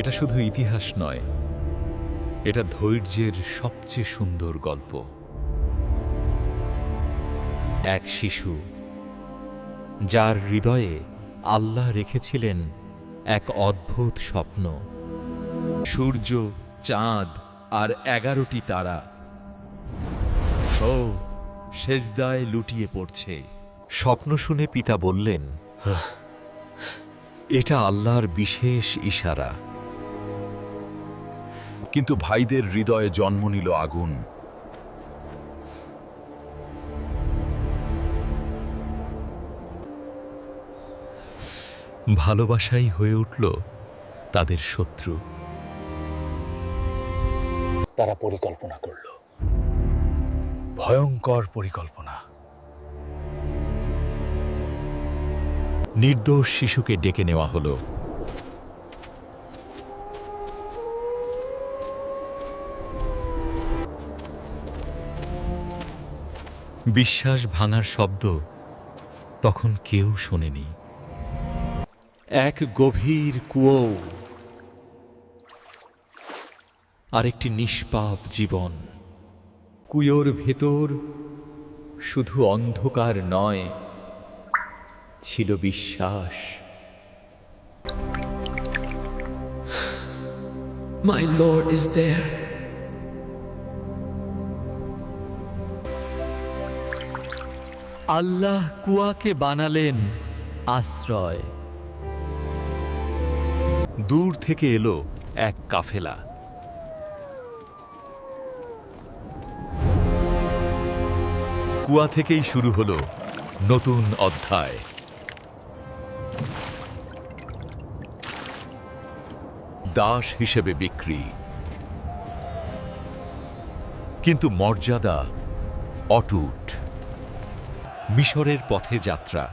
এটা শুধু ইতিহাস নয়, এটা ধৈর্যের সবচেয়ে সুন্দর গল্প। এক শিশু, যার হৃদয়ে আল্লাহ রেখেছিলেন এক অদ্ভুত স্বপ্ন। সূর্য, চাঁদ আর এগারোটি তারা। ও, সেজদায় লুটিয়ে পড়ছে। স্বপ্ন শুনে পিতা বললেন এটা আল্লাহর বিশেষ ইশারা। কিন্তু ভাইদের হৃদয়ে জন্ম নিল আগুন। ভালোবাসাই হয়ে উঠল তাদের শত্রু। তারা পরিকল্পনা করল। ভয়ঙ্কর পরিকল্পনা। নির্দোষ শিশুকে ডেকে নেওয়া হলো। বিশ্বাস ভাঙার শব্দ তখন কেউ শোনেনি। এক গভীর কুয়ো। আরেকটি নিষ্পাপ জীবন। কুয়োর ভেতর শুধু অন্ধকার নয়, ছিল বিশ্বাস। My Lord is there. আল্লাহ কুয়াকে বানালেন আশ্রয়। দূর থেকে এলো এক কাফেলা। কুয়া থেকেই শুরু হলো নতুন অধ্যায়। দাস হিসেবে বিক্রি। কিন্তু মর্যাদা অটুট। মিশরের পথে যাত্রা।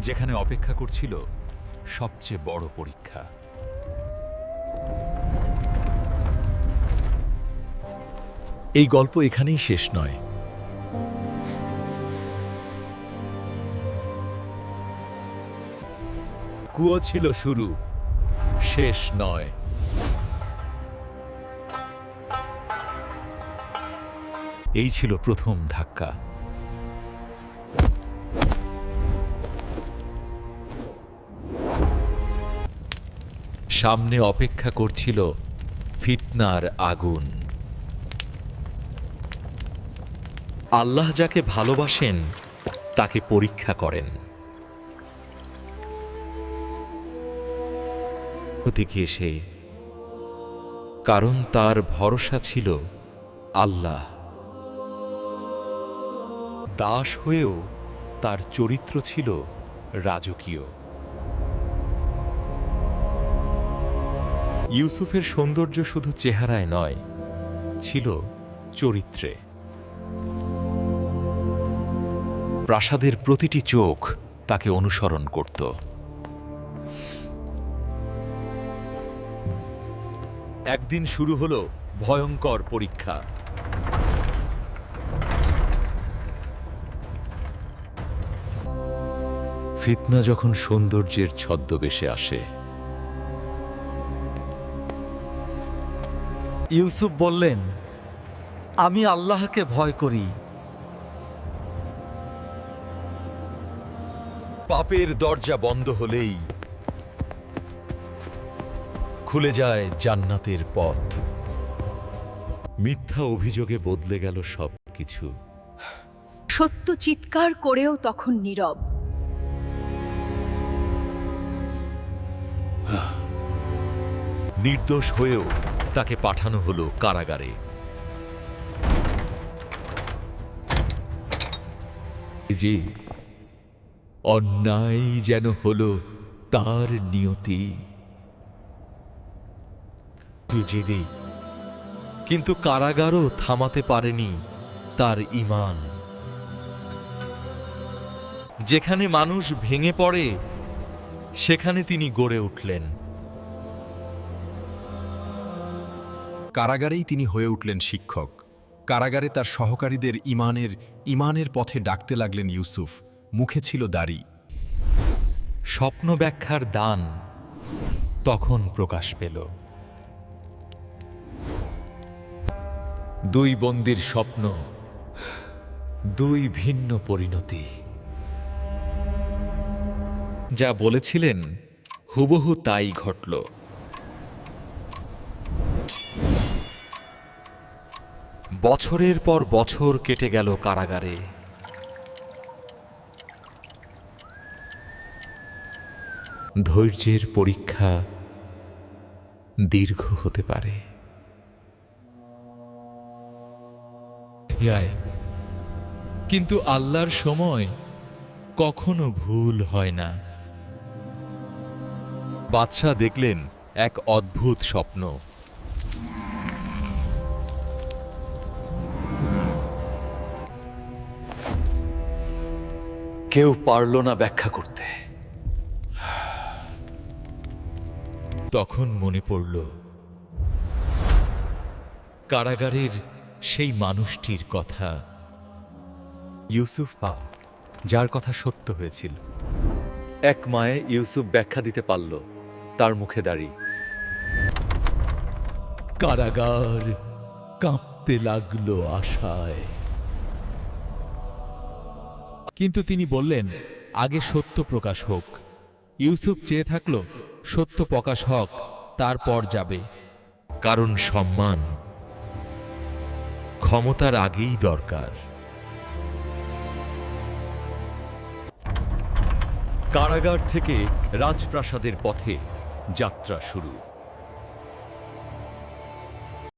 যেখানে অপেক্ষা করছিল সবচেয়ে বড় পরীক্ষা। এই গল্প এখানেই শেষ নয়। কুয়ো ছিল শুরু, শেষ নয়। এই ছিল প্রথম ধাক্কা। সামনে অপেক্ষা করছিল ফিতনার আগুন। আল্লাহ যাকে ভালোবাসেন, তাকে পরীক্ষা করেন। থেকে এসে কারণ তার ভরসা ছিল আল্লাহ। দাস হয়েও তার চরিত্র ছিল রাজকীয়। ইউসুফের সৌন্দর্য শুধু চেহারায় নয়, ছিল চরিত্রে। প্রাসাদের প্রতিটি চোখ তাকে অনুসরণ করত। একদিন শুরু হলো ভয়ঙ্কর পরীক্ষা। ফিতনা যখন সৌন্দর্যের ছদ্মবেশে আসে। ইউসুফ বললেন, আমি আল্লাহকে ভয় করি। পাপের দরজা বন্ধ হলেই খুলে যায় জান্নাতের পথ। মিথ্যা অভিযোগে বদলে গেল সব কিছু সত্য চিৎকার করেও তখন নীরব। নির্দোষ হয়েও তাকে পাঠানো হলো কারাগারে। যে অন্যায় যেন হল তার নিয়তি। জেদে। কিন্তু কারাগারও থামাতে পারেনি তার ইমান। যেখানে মানুষ ভেঙে পড়ে, সেখানে তিনি গড়ে উঠলেন। কারাগারেই তিনি হয়ে উঠলেন শিক্ষক। কারাগারে তার সহকারীদের ইমানের ইমানের পথে ডাকতে লাগলেন ইউসুফ। মুখে ছিল দাড়ি। স্বপ্ন ব্যাখ্যার দান তখন প্রকাশ পেল। দুই বন্দির স্বপ্ন, দুই ভিন্ন পরিণতি। যা বলেছিলেন, হুবহু তাই ঘটল। বছরের পর বছর কেটে গেল কারাগারে। ধৈর্যের পরীক্ষা দীর্ঘ হতে পারে। কিন্তু আল্লাহর সময় কখনো ভুল হয় না। বাদশাহ দেখলেন এক অদ্ভুত স্বপ্ন। কেউ পারল না ব্যাখ্যা করতে। তখন মনে পড়ল কারাগারের সেই মানুষটির কথা। ইউসুফ পা যার কথা সত্য হয়েছিল। এক মায়ে ইউসুফ ব্যাখ্যা দিতে পারল তার মুখে দাঁড়ি। কারাগার কাঁপতে লাগল আশায়। কিন্তু তিনি বললেন আগে সত্য প্রকাশ হোক। ইউসুফ চেয়ে থাকল সত্য প্রকাশ হক তারপর যাবে। কারণ সম্মান ক্ষমতার আগেই দরকার। কারাগার থেকে রাজপ্রাসাদের পথে যাত্রা শুরু।